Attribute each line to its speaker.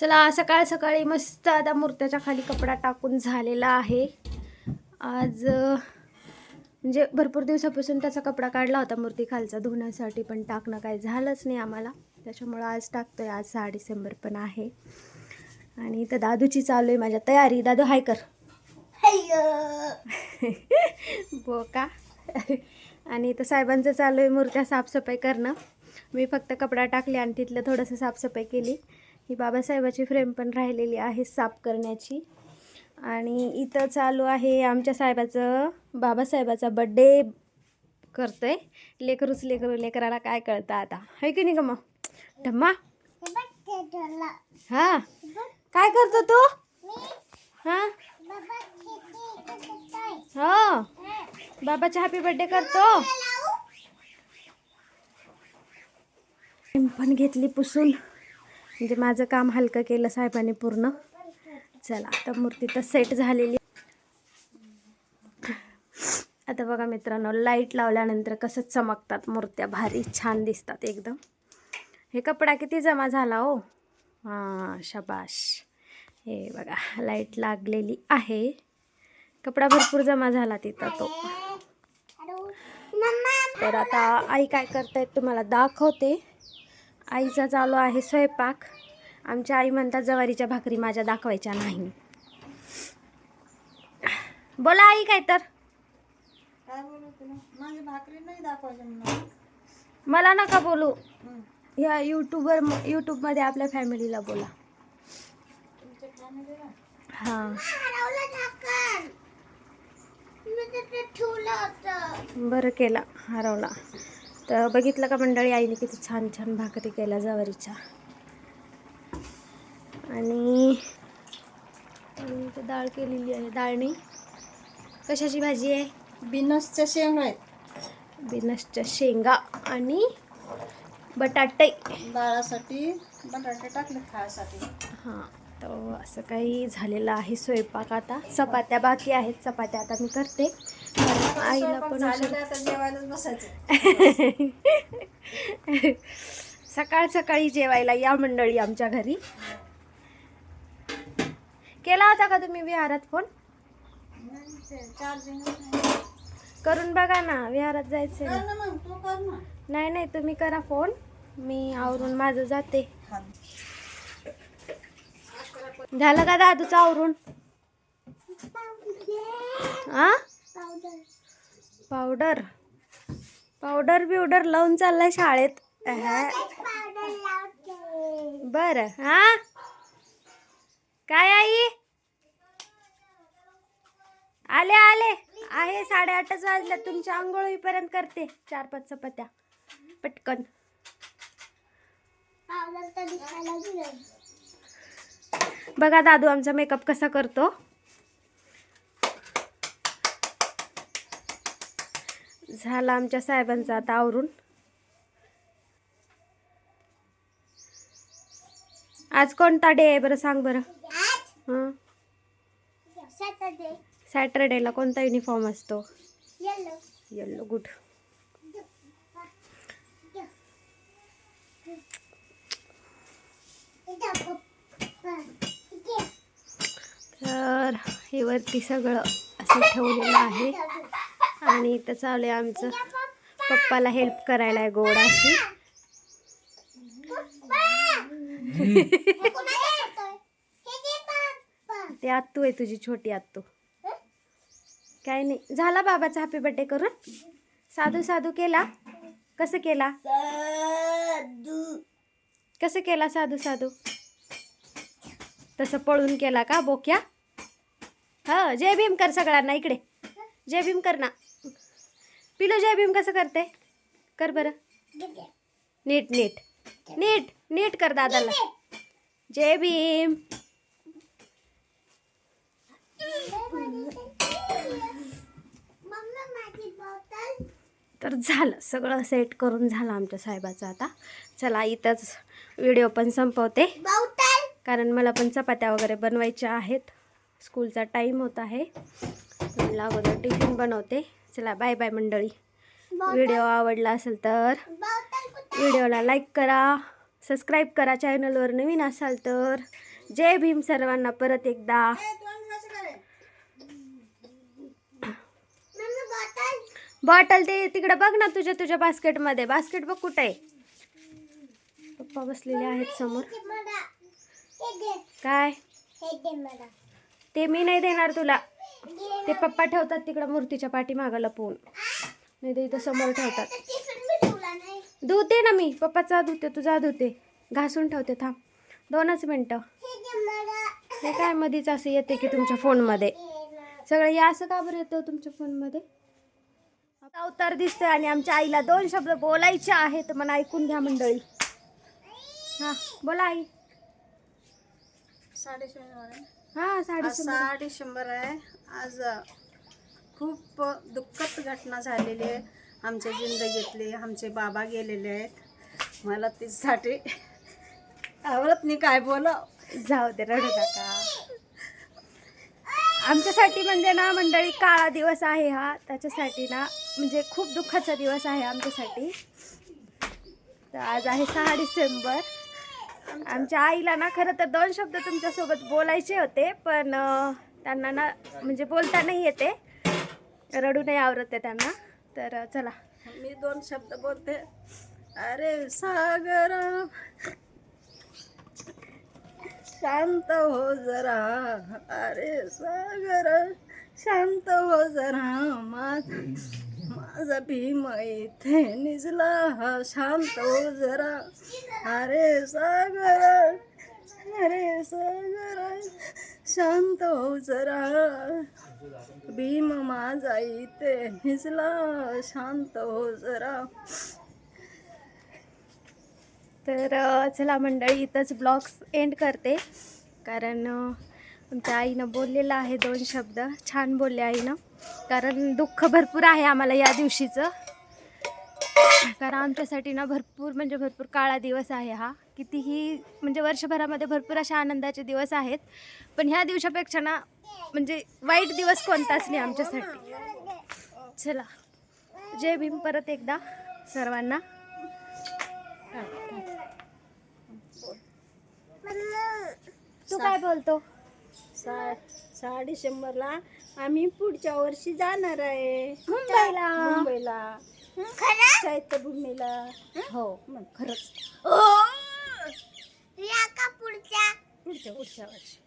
Speaker 1: चला सकाळ सकाळी मस्त आता मूर्त्याच्या खाली कपडा टाकून झालेला आहे. आज म्हणजे भरपूर दिवसापासून त्याचा कपडा काढला होता मूर्ती खालचा धुण्यासाठी पण टाकणं काही झालंच नाही आम्हाला. त्याच्यामुळं आज टाकतोय आज सहा डिसेंबर पण आहे. आणि इथं दादूची चालू आहे माझ्या तयारी. दादू हाय कर. बोका. आणि इथं साहेबांचं चालू आहे मूर्त्या साफसफाई करणं. मी फक्त कपडा टाकले आणि तिथलं थोडंसं साफसफाई केली. ही बाबासाहेबाची फ्रेम पण राहिलेली आहे साफ करण्याची. आणि इथं चालू आहे आमच्या साहेबाचं बाबासाहेबाचा बड्डे करतोय. लेकरूच लेकरू लेकराला काय कळतं आता. है की नाही ग मग? धम्मा? हा? काय करतो तू? हा? हो. बाबाचा हॅपी बर्थडे करतो. पण घेतली पुसून. म्हणजे माझं काम हलकं केलं साहेबांनी पूर्ण. चला आता मूर्ती तर सेट झालेली. आता बघा मित्रांनो लाइट लावल्यानंतर कसं चमकतात मूर्त्या. भारी छान दिसतात एकदम. हे कपडा किती जमा झाला हो? हां शबाश. हे बघा लाइट लागलेली आहे. कपडा भरपूर जमा झाला तिथं तो. तर आता आई काय करतायत तुम्हाला दाखवते. आईचा चालू आहे स्वयंपाक. आमच्या आई म्हणतात जवारीच्या भाकरी माझ्या दाखवायच्या नाही. बोला आई काय तर?
Speaker 2: काय बोलू भाकरी नाही
Speaker 1: मला नका बोलू. ह्या यूट्यूबवर यूट्यूबमध्ये आपल्या फॅमिलीला बोला. हां. बरं केला हरवला. तर बघितलं का मंडळी आईने किती छान छान भाकरी केल्या जवारीच्या. आणि इथं डाळ केलेली आहे डाळणी कशाची भाजी आहे?
Speaker 2: बिनसच्या शेंगा आहेत.
Speaker 1: बिनसच्या शेंगा आणि बटाटे.
Speaker 2: डाळासाठी बटाटे टाकले खायसाठी.
Speaker 1: हां तर असं काही झालेलं आहे स्वयंपाक आता. चपात्या बाकी आहेत चपात्या आता मी करते. आईला पण
Speaker 2: जेवायलाच बसायचं
Speaker 1: सकाळ सकाळी जेवायला या मंडळी आमच्या घरी. केला होता का तुम्ही विहारात फोन? करून बघा ना विहारात ना नाही नाही तुम्ही करा फोन. मी आवरून माझं जाते.
Speaker 2: हा.
Speaker 1: झालं का दादूचं आवरून? आ? पावडर. पावडर बिवडर लावून चाललाय शाळेत. बर बरं. हा? काय आई? आले आले. आहे साडेआठच वाजल्या तुमच्या आंघोळीपर्यंत करते. चार पाच चपात्या. पटकन. बघा दादू आमचा मेकअप कसा करतो. झाला आमच्या साहेबांचा आता आवरून. आज कोणता डे आहे बरं सांग बरं? हां? सॅटरडेला कोणता युनिफॉर्म असतो? येल्लो गुड तर हे वरती सगळं असं ठेवलेलं आहे. आणि इथं चालू आहे आमचं. पप्पाला हेल्प करायला आहे गोडाशी ते आत्तू आहे तुझी छोटी आत्तू. काय नाही. झाला बाबाचा हॅपी बर्थडे करून? साधू साधू केला? कसं केला? कसं केला साधू साधू? तसं पळून केला का बोक्या? हा जय भीम कर सगळ्यांना इकडे. जय भीम कर ना. पिलो जय भीम कसं करते? कर बरं. नीट नीट. नीट नीट कर दादाला. जय भीम तर झालं. सगळं सेट करून झालं आमच्या साहेबाचं आता. चला इथंच व्हिडिओ पण संपवते. कारण मला पण चपात्या वगैरे बनवायच्या आहेत. स्कूलचा टाईम होत आहे. म्हणलं अगोदर टिफिन बनवते. चला बाय बाय मंडळी. व्हिडिओ आवडला असेल तर व्हिडिओला लाईक करा सबस्क्राईब करा चॅनलवर नवीन असाल तर. जय भीम सर्वांना परत एकदा? बॉटल ते तिकडे बघ ना तुझ्या तुझ्या बास्केटमध्ये. बास्केट बघ कुठे आहे. पप्पा बसलेले आहेत समोर. काय? ते मी नाही देणार तुला. ते पप्पा ठेवतात तिकडं मूर्तीच्या पाठीमागं लपवून नाही तर इथं समोर ठेवतात. धुते ना मी. पप्पाचा धुते तुझा धुते घासून ठेवते थांब. दोनच मिनटं. हे काय मधीच असं येते की तुमच्या फोनमध्ये. सगळं या असं का बरं येतं तुमच्या फोनमध्ये? आता अवतार दिसतोय आणि आमच्या आईला दोन शब्द बोलायचे आहेत मला ऐकून घ्या मंडळी. हा बोला आई.
Speaker 2: साडे शंभर.
Speaker 1: हा साडे
Speaker 2: डिसेंबर आहे. आज खूप दुःखद घटना झालेली आहे आमच्या जिंदगीतली. आमचे बाबा गेलेले आहेत. मला तिसाठी आवडत नाही काय बोलाव.
Speaker 1: जाऊ दे रडू नका. आमच्यासाठी म्हणजे ना मंडळी काळा दिवस आहे हा. त्याच्यासाठी ना म्हणजे खूप दुःखाचा दिवस आहे आमच्यासाठी. तर आज आहे सहा डिसेंबर. आमच्या आईला ना खरं तर दोन शब्द तुमच्यासोबत बोलायचे होते पण त्यांना ना म्हणजे बोलता नाही येते. रडू नाही आवरत आहे त्यांना. तर चला.
Speaker 2: मी दोन शब्द बोलते. अरे सागर शांत हो जरा. अरे सागर शांत हो जरा. माझ माझा भीम इथे निजला. शांत हो जरा. अरे सागर अरे सागर. शांत हो जरा. भीम माझा इथे निजला शांत हो जरा.
Speaker 1: तर चला मंडळी इथंच ब्लॉग्स एंड करते. कारण आमच्या आईनं बोललेलं आहे दोन शब्द. छान बोलले आईनं. कारण दुःख भरपूर आहे आम्हाला या दिवशीचं. कारण आमच्यासाठी ना भरपूर म्हणजे भरपूर काळा दिवस आहे हा. कितीही म्हणजे वर्षभरामध्ये भरपूर अशा आनंदाचे दिवस आहेत. पण ह्या दिवसापेक्षा ना म्हणजे वाईट दिवस कोणताच नाही आमच्यासाठी. चला जय भीम. परत एकदा सर्वांना. तू काय बोलतो?
Speaker 2: सा सहा डिसेंबरला आम्ही पुढच्या वर्षी जाणार आहे.
Speaker 1: मुंबईला.
Speaker 2: मुंबईला. चैत्यभूमीला.
Speaker 1: हो खरंच.
Speaker 2: पुढच्या पुढच्या वर्षी